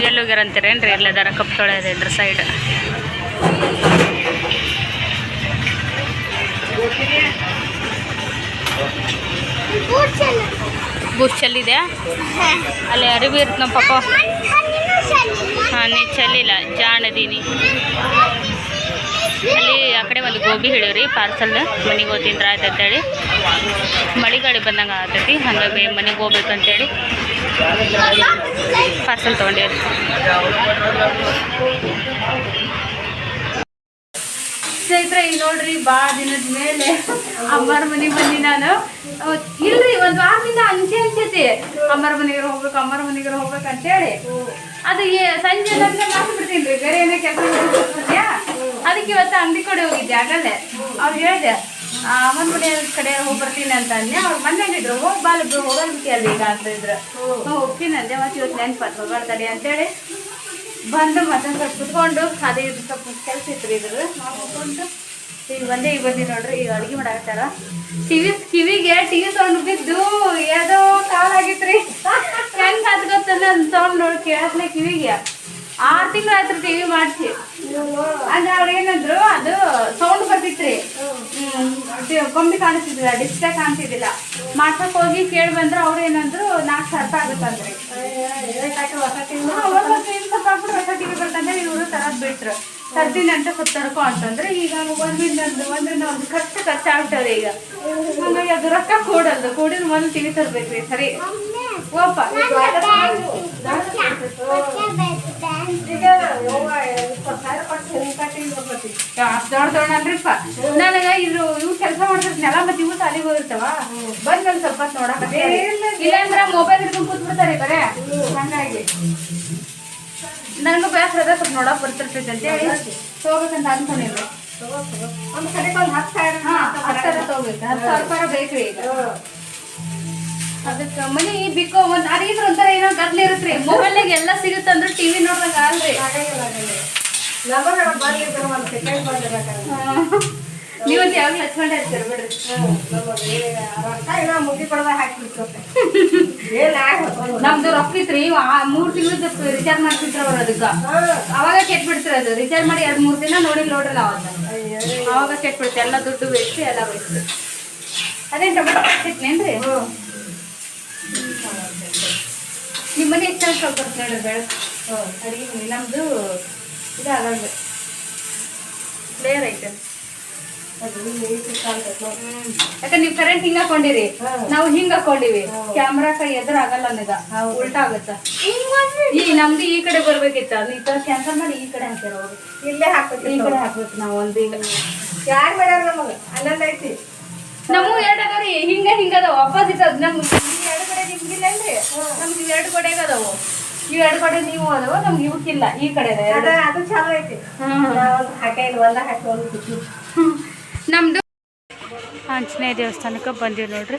ಎಲ್ಲೋಗ್ಯಾರಂತೀರೇನ್ರಿ ಎಲ್ಲದಾರ ಕಪ್ ತೊಳೆಯೋದೇನ್ರಿ ಸೈಡ್ ಬೂಸ್ಟ್ ಚೆಲ್ಲಿದೆ ಅಲ್ಲಿ ಅರಿವಿ ಇರುತ್ತೆ ನಮ್ಮ ಪಾಪ. ಹಾಂ, ನೀ ಚೆಲ್ಲಿಲ್ಲ ಜಾಣದೀನಿ. ಅಲ್ಲಿ ಆ ಕಡೆ ಒಂದು ಗೋಬಿ ಹಿಡೀವ್ರಿ ಪಾರ್ಸಲ್ ಮನೆಗೆ ಹೋಗ್ತೀನಿ ಆಯ್ತು ಅಂತೇಳಿ. ಮಳಿಗಾಡಿ ಬಂದಂಗೆ ಆಗ್ತೈತಿ, ಹಾಗಾಗಿ ಮನೆಗೆ ಹೋಗ್ಬೇಕಂತೇಳಿ ಪಾರ್ಸಲ್ ತೊಗೊಂಡಿವ್ರಿ. ಸ್ನೇಹಿತರೆ ಈಗ ನೋಡ್ರಿ ಬಾ ದಿನದ ಮೇಲೆ ಅಮ್ಮರ ಮನೆ ಬಂದಿ ನಾನು. ಇಲ್ರಿ ಒಂದ್ ವಾರದಿಂದ ಅಂಚೆ ಅನ್ಸೈತಿ. ಅಮ್ಮರ ಮನೆಗೆ ಹೋಗ್ಬೇಕು ಅಮ್ಮರ ಮನೆಗೆ ಹೋಗ್ಬೇಕು ಅಂತೇಳಿ ಅದು ಏ- ಸಂಜೆ ನಂತರ ಮಾತು ಬಿಡ್ತೀನಿ ರೀ. ಬೇರೆ ಏನೋ ಕೆಲಸ ಅದಕ್ಕೆ ಇವತ್ತು ಅಂಗಡಿ ಕಡೆ ಹೋಗಿದ್ದೆ ಆಗಲ್ಲೇ. ಅವ್ರು ಹೇಳಿದೆ ಅಮ್ಮನ ಮನೆ ಕಡೆ ಹೋಗಿ ಬರ್ತೀನಿ ಅಂತ ಅಂದೆ ಅವ್ರು ಮೊನ್ನೆ ಹೇಳಿದ್ರು ಹೋಗಿ ಅಲ್ಲಿ ಈಗ ಅಂತ ಇದ್ರು. ಹೋಗ್ತೀನಿ ಅಂದೆ ಮತ್ತೆ ಇವತ್ತು ನೆನ್ಪತ್ತು ಹೋಗ್ಬಾರ್ದಡಿ ಅಂತೇಳಿ ಬಂದು ಮತ್ತೆ ಸ್ವಲ್ಪ ಕುತ್ಕೊಂಡು ಅದೇ ಇದು ಸ್ವಲ್ಪ ಕೆಲಸ ಇತ್ತು ರೀ ಇದ್ರ ಮಾಡ್ಕೊಂಡು ಈಗ ಬಂದೇ ಈಗ ಬಂದಿ ನೋಡ್ರಿ, ಈಗ ಅಡುಗೆ ಮಾಡಾಕತ್ತಾರ. ಟಿವಿ ಕಿವಿಗೆ ಟಿವಿ ಸೌಂಡ್ ಬಿದ್ದು ಏನೋ ಕಾಲಾಗಿತ್ರಿ ಹೆಂಗ್ ಅದು ಗೊತ್ತಲ್ಲ ಸೌಂಡ್ ನೋಡಿ ಕೇಳತ್ಲೆ ಕಿವಿಗೆ. ಆರು ತಿಂಗಳು ಆಯ್ತು ಟಿವಿ ಮಾಡಿಸಿ. ಅಂದ್ರೆ ಅವ್ರು ಏನಂದ್ರು, ಅದು ಸೌಂಡ್ ಬರ್ತಿತ್ರಿ. ಗೊಂಬೆ ಕಾಣಿಸ್ತಿದ್ದಿಲ್ಲ ಡಿಸ್ಪ್ಲೇ ಕಾಣಿಸ್ತಿದ್ದಿಲ್ಲ ಮಾಡ್ಸಕ್ ಹೋಗಿ ಕೇಳಿ ಬಂದ್ರು, ಅವ್ರು ಏನಂದ್ರು ನಾಲ್ಕು ಸಾವಿರ ರೂಪಾಯಿ ಆಗುತ್ತಂದ್ರಿ ಹೊಸ ಟಿವಿ ಬರ್ತಂದ್ರೆ ಇವರು ತರದ್ ಬಿಟ್ರು. ತರ್ತೀನಿ ಅಂತ ಸ್ವಲ್ಪ ತರ್ಕೊ ಅಂತಂದ್ರೆ ಈಗ ಒಂದಿನ ಒಂದು, ಒಂದ್ರಿಂದ ಒಂದು ಖರ್ಚು ಖರ್ಚಾಗ್ತದೆ ಈಗ. ಹಂಗಾಗಿ ಅದು ರೊಕ್ಕ ಕೂಡಲ್ದು. ಕೂಡಿದ್ ಒಂದು ಟಿವಿ ತರ್ಬೇಕ್ರಿ, ಸರಿ. ಅಲ್ರಿಪ್ಪ ನನಗ ಇದು ಇವು ಕೆಲಸ ಮಾಡ್ತಿರ್ತೀನಲ್ಲ ಮತ್ತೆ ಇವು ಸಾಲಿಗೆ ಹೋಗಿರ್ತಾವ ಬಂದ್ ಒಂದ್ ಸ್ವಲ್ಪ ನೋಡಕ ಇಲ್ಲಾಂದ್ರ ಮೊಬೈಲ್ ಹಿಡ್ಕೊಂಡು ಕೂತ್ಬಿಡ್ತಾರೆ ಬರೇ ಹಂಗಾಗಿ ನನಗೂ ಬೇಸರ ಅದ ಸ್ವಲ್ಪ ನೋಡಕ್ ಬರ್ತಿರ್ತೈತೆ ಅಂತ ಹೇಳಿ ಹೋಗ್ಬೇಕಂತ ಅನ್ಕೊಂಡಿಲ್ಲ ಒಂದು ಕಡೆ ಒಂದು ಹತ್ತು ಸಾವಿರ ಹತ್ತು ಸಾವಿರ ತಗೋಬೇಕು. ಹತ್ತು ಸಾವಿರ ರೂಪಾಯಿ ಬೇಕ್ರಿ ಈಗ. ಅದಕ್ಕೆ ಮನಿ ಬಿಕ್ಕೋ ಒಂದ್ ಅರಿದ್ರ ಒಂಥರ ಏನೋ ಕರ್ಲಿ ಇರುತ್ತೆ. ಮೊಬೈಲ್ ಮೊಬೈಲ್ನಾಗ ಎಲ್ಲ ಸಿಗುತ್ತೆ ಅಂದ್ರೆ ನೋಡ್ದಂಗ ಬಿಡು ಒಂದ್ ಸೆಕೆಂಡ್ ಬಂದಿರಕ ನೀವತ್ತು ಯಾವಾಗ ಹಚ್ಕೊಂಡೆ ಇರ್ತೀರ ಬಿಡ್ರಿ. ನಮ್ದು ರೊಕ್ಕ ಇತ್ರಿ ಮೂರ್ ತಿಂಗಳದ ರಿಚಾರ್ಜ್ ಮಾಡ್ತಿದ್ರ ಅವ್ರ ಅದಕ್ಕ. ಅವಾಗ ಕೆಟ್ ಬಿಡ್ತೀರ ಅದು. ರಿಚಾರ್ಜ್ ಮಾಡಿ ಎರಡ್ ಮೂರ್ ದಿನ ನೋಡಿ ನೋಡ್ರಲ್ಲ ಅವಾಗ. ಅವಾಗ ಕೆಟ್ ಬಿಡ್ತೀವಿ ಎಲ್ಲ ದುಡ್ಡು ವೇಸ್ಟ್ ಎಲ್ಲ ವೇಸ್ಟ್ ಅದೇನ್ ಟೊಮೆಟೊ ಸಿಕ್ನೇನ್ರಿ ನಿಮ್ಮ ಮನೆ ಎಷ್ಟು ಸ್ವಲ್ಪ ನೋಡ್ರಿ ಬೆಳಗ್ಗೆ ಅಡಿಗೆ ಮನೆ ನಮ್ದು ಇದು ಆಗಲ್ರಿ ಕ್ಲಿಯರ್ ಐತೆ ನೋಡು. ಯಾಕಂದ್ರೆ ನೀವು ಕರೆಂಟ್ ಹಿಂಗ ಹಾಕೊಂಡಿರಿ. ನಾವು ಹಿಂಗ ಹಾಕೊಂಡಿವಿ. ಕ್ಯಾಮ್ರಾ ಕೈ ಎದುರು ಆಗಲ್ಲ ಅನ್ನದ. ಉಲ್ಟಾ ಆಗುತ್ತ? ಈ ನಮ್ದು ಈ ಕಡೆ ಬರ್ಬೇಕಿತ್ತ. ಈ ತರ ಕ್ಯಾನ್ಸಲ್ ಮಾಡಿ ಈ ಕಡೆ ಹಾಕ್ಯಾರ ಅವ್ರು. ಇಲ್ಲೇ ಹಾಕ್ಬೇಕು ಈ ಕಡೆ ಹಾಕ್ಬೇಕು ನಾವು ಒಂದು ಈಗ ಯಾರ್ ಮಾಡ್ಯಾರ ನಮಗ? ಅಲ್ಲಲ್ಲ ಐತಿ. ನಮಗೂ ಎರಡು ರೀ ಹಿಂಗ ಹಿಂಗದ ವಾಪಸ್ ಇತ್ತು ಅದ್ ನಮ್ಗೆ ಈ ಎರಡು ಕಡೆ ನಿಮ್ಗಿಲ್ಲ ಅಲ್ರಿ ನಮ್ಗೆ ಇವ್ ಎರಡು ಕಡೆಗೆ ಅದಾವು. ಇವ್ ಎರಡು ಕಡೆ ನೀವು ಅದಾವ ನಮ್ಗೆ ಇವಕ್ಕಿಲ್ಲ ಈ ಕಡೆ ಇದೆ ಅದ ಅದು ಚಲೋ ಐತಿ. ಹ್ಮ್. ನಾ ಒಂದ್ ಒಂದ ಹಾಕಿ ಒಂದು ಕುಚ್ಚು ನಮ್ದು ಆಂಜನೇಯ ದೇವಸ್ಥಾನಕ್ಕೆ ಬಂದೀವಿ ನೋಡ್ರಿ.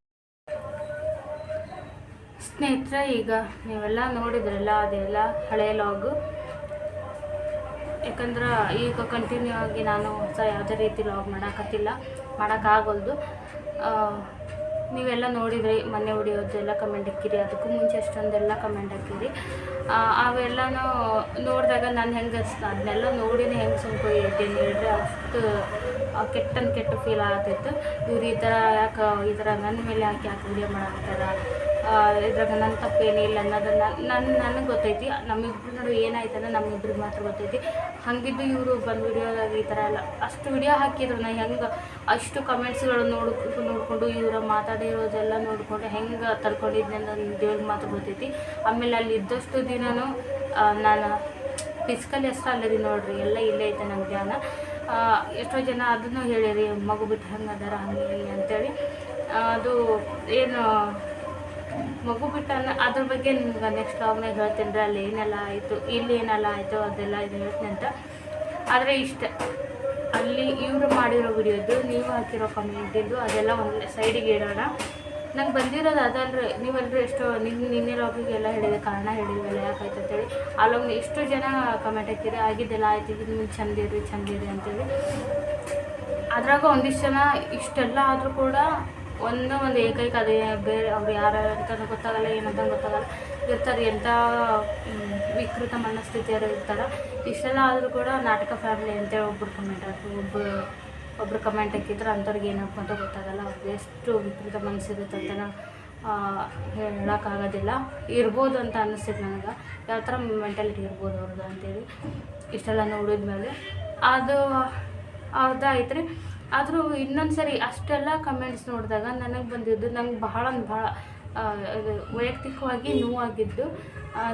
ಸ್ನೇಹಿತರೆ ಈಗ ನೀವೆಲ್ಲ ನೋಡಿದ್ರಲ್ಲ, ಅದೆಲ್ಲ ಹಳೆಯ ಲಾಗು ಯಾಕಂದ್ರೆ ಈಗ ಕಂಟಿನ್ಯೂ ಆಗಿ ನಾನು ಹೊಸ ಯಾವುದೇ ರೀತಿ ಲಾಗ್ ಮಾಡೋಕ್ಕತ್ತಿಲ್ಲ ಮಾಡೋಕ್ಕಾಗಲ್ದು. ನೀವೆಲ್ಲ ನೋಡಿದ್ರಿ, ಮನೆ ಹೊಡಿಯೋದೆಲ್ಲ ಕಮೆಂಟ್ ಹಾಕಿರಿ, ಅದಕ್ಕೂ ಮುಂಚೆ ಅಷ್ಟೊಂದೆಲ್ಲ ಕಮೆಂಟ್ ಹಾಕಿರಿ. ಅವೆಲ್ಲನೂ ನೋಡಿದಾಗ ನಾನು ಹೆಂಗೆ ಅದನ್ನೆಲ್ಲ ನೋಡಿನೇ ಹೆಂಗೆ ಸುಮ್ಕೊಯ್ತೀನಿ ಹೇಳ್ರಿ ಅಷ್ಟು ಕೆಟ್ಟನ್ನು ಕೆಟ್ಟನ್ ಕೆಟ್ಟ ಫೀಲ್ ಆಗತ್ತಿತ್ತು. ಇವ್ರು ಈ ಥರ ಯಾಕೆ ಈ ಥರ ನನ್ನ ಮೇಲೆ ಯಾಕೆ ಯಾಕೆ ವಿಡಿಯೋ ಮಾಡಾಕ್ತಾರ ಇದ್ರಾಗ ನನ್ನ ತಪ್ಪೇನಿಲ್ಲ ಅನ್ನೋದನ್ನ ನನ್ನ ನನಗೆ ಗೊತ್ತೈತಿ. ನಮ್ಮಿಬ್ರು ನಡುವೆ ಏನಾಯ್ತು ನಮ್ಮಿಬ್ರಿಗೆ ಮಾತ್ರ ಗೊತ್ತೈತಿ. ಹಾಗಿದ್ದು ಇವರು ಬಂದು ವಿಡಿಯೋದಾಗ ಈ ಥರ ಎಲ್ಲ. ಅಷ್ಟು ವಿಡಿಯೋ ಹಾಕಿದ್ರು ನಾ ಹೆಂಗೆ ಅಷ್ಟು ಕಮೆಂಟ್ಸ್ಗಳು ನೋಡ್, ನೋಡಿಕೊಂಡು ಇವರ ಮಾತಾಡಿರೋದೆಲ್ಲ ನೋಡಿಕೊಂಡು ಹೆಂಗೆ ತಡ್ಕೊಂಡಿದ್ದೆ ನನ್ನ ದೇವ್ರಿಗೆ ಮಾತ್ರ ಗೊತ್ತೈತಿ. ಆಮೇಲೆ ಅಲ್ಲಿ ಇದ್ದಷ್ಟು ದಿನನೂ ನಾನು ಫಿಸಿಕಲಿ ಎಷ್ಟು ಅಲ್ಲದಿ ನೋಡ್ರಿ, ಎಲ್ಲ ಇಲ್ಲೇ ಐತೆ ನಮ್ಮ ಧ್ಯಾನ. ಎಷ್ಟೋ ಜನ ಅದನ್ನು ಹೇಳಿರಿ, ಮಗು ಬಿಟ್ಟು ಹಂಗೆ ಅದಾರ, ಹಂಗೆ ಅಂತೇಳಿ. ಅದು ಏನು ಮಗು ಬಿಟ್ಟು ಅನ್ನೋ ಅದ್ರ ಬಗ್ಗೆ ನಿಮ್ಗೆ ನೆಕ್ಸ್ಟ್ ಲಾಗ್ನಾಗ ಹೇಳ್ತೀನಿ ರೀ, ಅಲ್ಲಿ ಏನೆಲ್ಲ ಆಯಿತು, ಇಲ್ಲಿ ಏನೆಲ್ಲ ಆಯಿತು, ಅದೆಲ್ಲ ಇದು ಹೇಳ್ತೀನಿ ಅಂತ. ಆದರೆ ಇಷ್ಟ, ಅಲ್ಲಿ ಇವರು ಮಾಡಿರೋ ವಿಡಿಯೋದು ನೀವು ಹಾಕಿರೋ ಕಮೆಂಟಿದ್ದು ಅದೆಲ್ಲ ಒಂದು ಸೈಡಿಗೆ ಇಡೋಣ. ನಂಗೆ ಬಂದಿರೋದು ಅದಲ್ರಿ ನೀವೆಲ್ಲರೂ ಎಷ್ಟೋ ನಿನ್ನ ನಿನ್ನೆ ಲಾಗಿಗೆ ಎಲ್ಲ ಹೇಳಿದೆ ಕಾರಣ ಹೇಳಿದ್ವಲ್ಲ ಯಾಕಾಯ್ತು ಅಂತೇಳಿ. ಲಾಗ್ ಎಷ್ಟು ಜನ ಕಮೆಂಟ್ ಹಾಕಿರಿ ಆಗಿದ್ದೆಲ್ಲ ಆಯ್ತು, ಇದು ನಿಮ್ಗೆ ಚಂದ ಇರಿ ಚಂದ ಅಂತೇಳಿ. ಅದ್ರಾಗ ಒಂದಿಷ್ಟು ಜನ ಇಷ್ಟೆಲ್ಲ ಆದರೂ ಕೂಡ ಒಂದು ಒಂದು ಏಕೈಕ ಅದೇ ಬೇರೆ ಅವ್ರು ಯಾರು ಅಂತಲೂ ಗೊತ್ತಾಗಲ್ಲ, ಏನಂತ ಗೊತ್ತಾಗಲ್ಲ. ಇರ್ತಾರೆ, ಎಂಥ ವಿಕೃತ ಮನಸ್ಥಿತಿಯರು ಇರ್ತಾರೆ, ಇಷ್ಟೆಲ್ಲ ಆದರೂ ಕೂಡ ನಾಟಕ ಫ್ಯಾಮಿಲಿ ಅಂತೇಳಿ ಒಬ್ಬರು ಕಮೆಂಟ್ ಹಾಕಿ ಒಬ್ಬರು ಕಮೆಂಟ್ ಹಾಕಿದ್ರೆ ಅಂಥವ್ರಿಗೆ ಏನಪ್ಪ ಅಂತ ಗೊತ್ತಾಗಲ್ಲ. ಅವ್ರಿಗೆ ಎಷ್ಟು ವಿಕೃತ ಮನಸ್ಸಿರುತ್ತೆ ಅಂತ ಹೇಳೋಕ್ಕಾಗೋದಿಲ್ಲ. ಇರ್ಬೋದು ಅಂತ ಅನ್ನಿಸ್ತಿತ್ತು ನನಗೆ. ಯಾವ ಥರ ಮೆಂಟಾಲಿಟಿ ಇರ್ಬೋದು ಅವ್ರದ್ದು ಅಂತೇಳಿ. ಇಷ್ಟೆಲ್ಲ ನೋಡಿದ್ಮೇಲೆ. ಅದು ಅವ್ರದ್ದು ಆಯ್ತು ರೀ ಆದರೂ ಇನ್ನೊಂದು ಸರಿ ಅಷ್ಟೆಲ್ಲ ಕಮೆಂಟ್ಸ್ ನೋಡಿದಾಗ ನನಗೆ ಬಂದಿದ್ದು ನಂಗೆ ಬಹಳ ಭಾಳ ವೈಯಕ್ತಿಕವಾಗಿ ನೋವಾಗಿದ್ದು.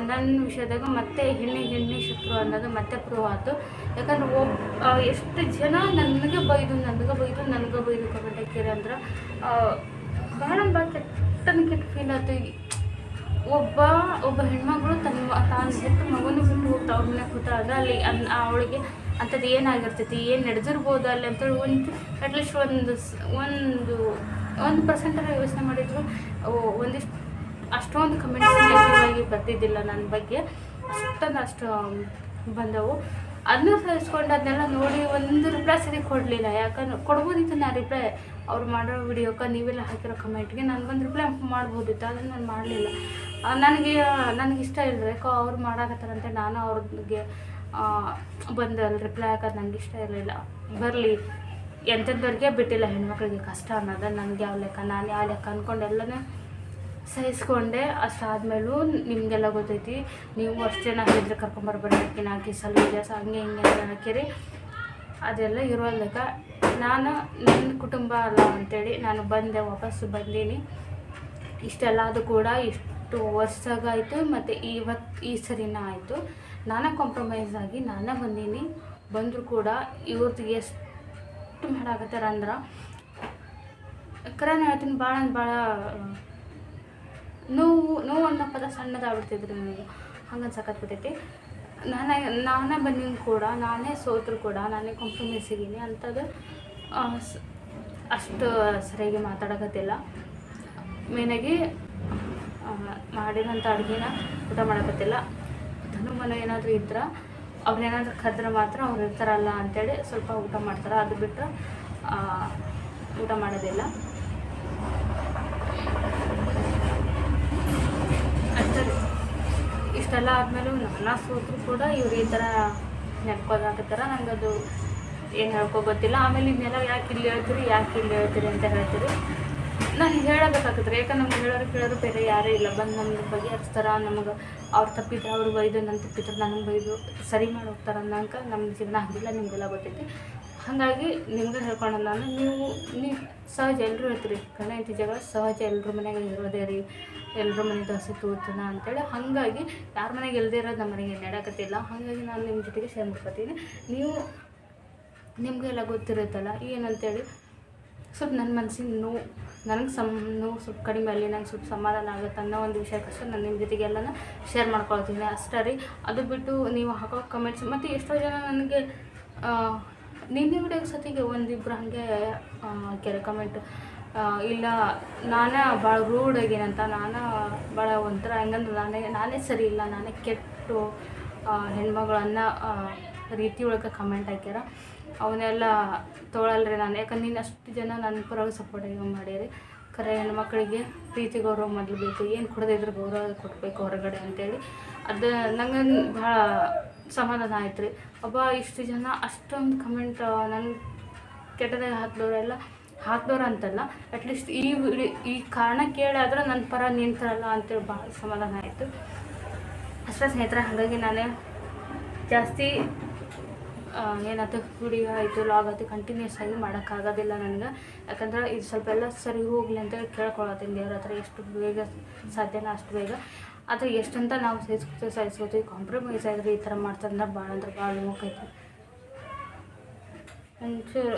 ನನ್ನ ವಿಷಯದಾಗ ಮತ್ತೆ ಹೆಣ್ಣಿ ಹೆಣ್ಣಿ ಶತ್ರು ಅನ್ನೋದು ಮತ್ತೆ ಪ್ರೂವ್ ಆಯ್ತು ಯಾಕಂದ್ರೆ ಒಬ್ಬ ಎಷ್ಟು ಜನ ನನಗೆ ಬೈದು ನನಗೆ ಬೈದು ನನಗೆ ಬೈದು ಕಮೆಂಟ್ ಅಂದ್ರೆ ಬಹಳ ಭಾಳ ಕೆಟ್ಟನ ಕೆಟ್ಟ ಫೀಲ್ ಆಯ್ತು ಒಬ್ಬ ಒಬ್ಬ ಹೆಣ್ಮಗಳು ತನ್ನ ತಾನು ಹೆಟ್ಟು ಮಗನ ಬಿಟ್ಟು ಹೋಗ್ತಾ ಅವ್ರ ಮನೆಗೆ ಕೂತಾಗ ಅಲ್ಲಿ ಅವಳಿಗೆ ಅಂಥದ್ದು ಏನಾಗಿರ್ತೈತಿ, ಏನು ನಡೆದಿರ್ಬೋದು ಅಲ್ಲಿ ಅಂತೇಳಿ ಒಂದು ಅಟ್ಲೀಸ್ಟ್ ಒಂದು ಒಂದು ಒಂದು ಪರ್ಸೆಂಟರ ಯೋಚನೆ ಮಾಡಿದ್ರು ಒಂದಿಷ್ಟು, ಅಷ್ಟೊಂದು ಕಮೆಂಟ್ ಆಗಿ ಬರ್ತಿದ್ದಿಲ್ಲ ನನ್ನ ಬಗ್ಗೆ. ಅಷ್ಟೊಂದು ಅಷ್ಟು, ಬಂದವು. ಅದನ್ನ ಸಹಿಸ್ಕೊಂಡು ಅದನ್ನೆಲ್ಲ ನೋಡಿ ಒಂದು ರಿಪ್ಲೈ ಸರಿ ಕೊಡಲಿಲ್ಲ. ಯಾಕಂದ್ರೆ ಕೊಡ್ಬೋದಿತ್ತು ನಾ ರಿಪ್ಲೈ ಅವ್ರು ಮಾಡೋ ವಿಡಿಯೋಕ್ಕೆ ನೀವೆಲ್ಲ ಹಾಕಿರೋ ಕಮೆಂಟ್ಗೆ ನನಗೊಂದು ರಿಪ್ಲೈ ಮಾಡ್ಬೋದಿತ್ತು. ಅದನ್ನು ನಾನು ಮಾಡಲಿಲ್ಲ. ನನಗೆ ನನಗೆ ಇಷ್ಟ ಇಲ್ಲ ಯಾಕೋ ಅವ್ರು ಮಾಡಾಕತ್ತಾರಂತೆ, ನಾನು ಅವ್ರಿಗೆ ಬಂದು ಅಲ್ಲಿ ರಿಪ್ಲೈ ಹಾಕೋದು ನಂಗೆ ಇಷ್ಟ ಇರಲಿಲ್ಲ. ಬರಲಿ, ಎಂಥದ್ದವ್ರಿಗೆ ಬಿಟ್ಟಿಲ್ಲ ಹೆಣ್ಮಕ್ಳಿಗೆ ಕಷ್ಟ ಅನ್ನೋದು. ನನಗೆ ಯಾವ ಲೆಕ್ಕ, ನಾನು ಯಾವ ಲೆಕ್ಕ ಅಂದ್ಕೊಂಡು ಎಲ್ಲನೂ ಸಹಿಸ್ಕೊಂಡೆ. ಅಷ್ಟಾದ್ಮೇಲೂ ನಿಮಗೆಲ್ಲ ಗೊತ್ತೈತಿ, ನೀವು ಅಷ್ಟು ಜನ ಹೇಳಿದ್ರೆ ಕರ್ಕೊಂಬರ್ಬೇಡಿ ನಾಲ್ಕು ಸಲ ಜಾಸ್ತಿ ಹಂಗೆ ಹಿಂಗೆ ಹಾಕಿರಿ ಅದೆಲ್ಲ ಲೆಕ್ಕ. ನಾನು, ನನ್ನ ಕುಟುಂಬ ಅಲ್ಲ ಅಂತೇಳಿ ನಾನು ಬಂದೆ, ವಾಪಸ್ಸು ಬಂದೀನಿ. ಇಷ್ಟೆಲ್ಲ ಅದು ಕೂಡ ಇಷ್ಟು ವರ್ಷಗಾಯಿತು, ಮತ್ತು ಇವತ್ತು ಈ ಸರಿನ ಆಯಿತು. ನಾನೇ ಕಾಂಪ್ರಮೈಸ್ ಆಗಿ ನಾನೇ ಬಂದೀನಿ. ಬಂದರೂ ಕೂಡ ಇವ್ರದ್ದು ಎಷ್ಟು ಮಾಡಾಕತ್ತಾರ ಅಂದ್ರೆ ಕರೆನ ಹೇಳ್ತೀನಿ ಭಾಳ ಅಂದ್ರೆ ಭಾಳ ನೋವು ನೋವು ಅನ್ನೋ ಪದ ಸಣ್ಣದಾಗ್ಬಿಡ್ತಿದ್ರು ನನಗೆ ಹಂಗೆ ಅನ್ಸಕತ್ಬಿಟ್ಟೈತಿ ನಾನೇ ನಾನೇ ಬಂದಿನ ಕೂಡ, ನಾನೇ ಸೋತರು ಕೂಡ, ನಾನೇ ಕಾಂಪ್ರಮೈಸ್ ಇದ್ದೀನಿ ಅಂಥದ್ದು ಅಷ್ಟು ಸರಿಯಾಗಿ ಮಾತಾಡಕತ್ತಿಲ್ಲ. ಮೇನಾಗಿ ಮಾಡಿದಂಥ ಅಡುಗೆನ ಊಟ ಮಾಡಕತ್ತಿಲ್ಲ. ಮನೆ ಏನಾದರೂ ಇದ್ರೆ ಅವ್ರೇನಾದ್ರೂ ಕದ್ರೆ ಮಾತ್ರ ಅವ್ರು ಇರ್ತಾರಲ್ಲ ಅಂತೇಳಿ ಸ್ವಲ್ಪ ಊಟ ಮಾಡ್ತಾರೆ. ಅದು ಬಿಟ್ಟು ಊಟ ಮಾಡೋದಿಲ್ಲ. ಅಷ್ಟೇ. ಇಷ್ಟೆಲ್ಲ ಆದಮೇಲೂ ನಾನಾ ಸೋತ್ರು ಕೂಡ ಇವ್ರು ಈ ಥರ ನೆನ್ಕೋದಾಕತ್ತಾರ ನಂಗೆ ಅದು ಏನು ಹೇಳ್ಕೊ ಗೊತ್ತಿಲ್ಲ. ಆಮೇಲೆ ಇದನ್ನೆಲ್ಲ ಯಾಕೆ ಇಲ್ಲಿ ಹೇಳ್ತೀರಿ, ಯಾಕೆ ಇಲ್ಲಿ ಹೇಳ್ತೀರಿ ಅಂತ ಹೇಳ್ತೀರಿ. ನಾನು ಹೇಳಬೇಕಾಗತ್ತೆ ಯಾಕಂದ್ರೆ ನಮ್ಗೆ ಹೇಳೋರು ಕೇಳೋರು ಬೇರೆ ಯಾರೇ ಇಲ್ಲ. ಬಂದು ನಮ್ಗೆ ಬಗೆಹರಿಸ್ತಾರ ನಮಗೆ ಅವ್ರು ತಪ್ಪಿದ್ರೆ ಅವ್ರು ಬೈದು ನನ್ನ ತಪ್ಪಿದ್ರೆ ನನಗೆ ಬೈದು ಸರಿ ಮಾಡಿ ಹೋಗ್ತಾರೆ ಅನ್ನಂಕ ನಮ್ಮ ಜೀವನ ಆಗಿಲ್ಲ ನಿಮಗೆಲ್ಲ ಗೊತ್ತೈತಿ. ಹಾಗಾಗಿ ನಿಮ್ಗೆ ಹೇಳ್ಕೊಂಡು ನಾನು ನೀವು ನೀವು ಸಹಜ ಎಲ್ಲರೂ ಹೇಳ್ತೀರಿ ಗಂಡ, ಹೆಂಡತಿ ಜಗಳ ಸಹಜ ಎಲ್ಲರ ಮನೆಗೆ ಇರೋದೇ ರೀ. ಎಲ್ಲರ ಮನೆ ದೋಸೆ ತೂತನ ಅಂತೇಳಿ ಹಾಗಾಗಿ ಯಾರ ಮನೆಗೆ ಇಲ್ಲದೇ ಇರೋದು ನಮ್ಮ ಮನೆಗೆ ನಡೆಯಕತ್ತಿಲ್ಲ ಹಾಗಾಗಿ ನಾನು ನಿಮ್ಮ ಜೊತೆಗೆ ಶೇರ್ ಮಾಡ್ಕೊತೀನಿ. ನೀವು, ನಿಮಗೆಲ್ಲ ಗೊತ್ತಿರುತ್ತಲ್ಲ, ಏನಂತೇಳಿ ಸ್ವಲ್ಪ ನನ್ನ ಮನಸ್ಸಿನ ನೋವು, ನನಗೆ ಸಮ್, ನೋವು ಸ್ವಲ್ಪ ಕಡಿಮೆ ಅಲ್ಲಿ ನಂಗೆ ಸ್ವಲ್ಪ ಸಮಾಧಾನ ಆಗುತ್ತೆ ಅನ್ನೋ ಒಂದು ವಿಷಯಕ್ಕಷ್ಟೇ ನಾನು ನಿಮ್ಮ ಜೊತೆಗೆಲ್ಲನ ಶೇರ್ ಮಾಡ್ಕೊಳ್ತೀನಿ. ಅಷ್ಟೇ ರೀ. ಅದು ಬಿಟ್ಟು ನೀವು ಹಾಕೋ ಕಮೆಂಟ್ಸ್ ಮತ್ತು ಎಷ್ಟೋ ಜನ ನನಗೆ ನಿನ್ನೆ ವಿಡಿಯೋ ಸತಿಗೆ ಒಂದಿಬ್ರು ಹಾಗೆ ಕೆರೆ ಕಮೆಂಟ್ ಇಲ್ಲ, ನಾನೇ ಭಾಳ ರೂಡ್ ಆಗೇನಂತ ನಾನು ಭಾಳ ಒಂಥರ ಹೆಂಗಂದ್ರೆ ನಾನೇ ನಾನೇ ಸರಿ ಇಲ್ಲ, ನಾನೇ ಕೆಟ್ಟು ಹೆಣ್ಮಗಳನ್ನ ರೀತಿ ಒಳಗೆ ಕಮೆಂಟ್ ಹಾಕ್ಯಾರ. ಅವನ್ನೆಲ್ಲ ತೊಗೊಳಲ್ರಿ ನಾನು. ಯಾಕಂದ್ರೆ ನೀನು ಅಷ್ಟು ಜನ ನನ್ನ ಪರವಾಗಿ ಸಪೋರ್ಟ್ ಮಾಡ್ಯಾರಿ. ಖರೆ ಹೆಣ್ಮಕ್ಳಿಗೆ ಪ್ರೀತಿ ಗೌರವ ಮೊದಲು ಬೇಕು. ಏನು ಕೊಡದಿದ್ರೆ ಗೌರವ ಕೊಡಬೇಕು ಹೊರಗಡೆ ಅಂತೇಳಿ. ಅದು ನಂಗೆ ಭಾಳ ಸಮಾಧಾನ ಆಯ್ತು ರೀ ಒಬ್ಬ ಇಷ್ಟು ಜನ ಅಷ್ಟೊಂದು ಕಮೆಂಟ್ ನನ್ನ ಕೆಟ್ಟದಾಗ ಹಾಕಿದವರೆಲ್ಲ ಹಾಕ್ದವ್ರು ಅಂತಲ್ಲ. ಅಟ್ಲೀಸ್ಟ್ ಈ ಈ ಕಾರಣ ಕೇಳಾದ್ರೆ ನನ್ನ ಪರ ನಿಂತಾರಲ್ಲ ಅಂತೇಳಿ ಭಾಳ ಸಮಾಧಾನ ಆಯಿತು. ಅಷ್ಟೇ ಸ್ನೇಹಿತರೆ, ಹಾಗಾಗಿ ನಾನು ಜಾಸ್ತಿ ಏನಾಯ್ತು ವಿಡಿಯೋ ಆಯಿತು ಲಾಗ್ ಆಯಿತು ಕಂಟಿನ್ಯೂಸ್ ಆಗಿ ಮಾಡೋಕ್ಕಾಗೋದಿಲ್ಲ ನನಗೆ. ಯಾಕಂದ್ರೆ ಇದು ಸ್ವಲ್ಪ ಎಲ್ಲ ಸರಿ ಹೋಗಲಿ ಅಂತ ಕೇಳ್ಕೊಳತ್ತೀನಿ ದೇವ್ರ ಹತ್ರ ಎಷ್ಟು ಬೇಗ ಸಾಧ್ಯನ ಅಷ್ಟು ಬೇಗ. ಆದರೆ ಎಷ್ಟಂತ ನಾವು ಸಹಿಸ್ಕೊತೀವಿ ಸಹಿಸ್ಕೊತೀವಿ ಕಾಂಪ್ರಮೈಸ್ ಆಗಿದ್ರೆ ಈ ಥರ ಮಾಡ್ತಂದ್ರೆ ಭಾಳ ಅಂದ್ರೆ ಭಾಳ ನೋಕೈತಿ ಒಂಚೂರು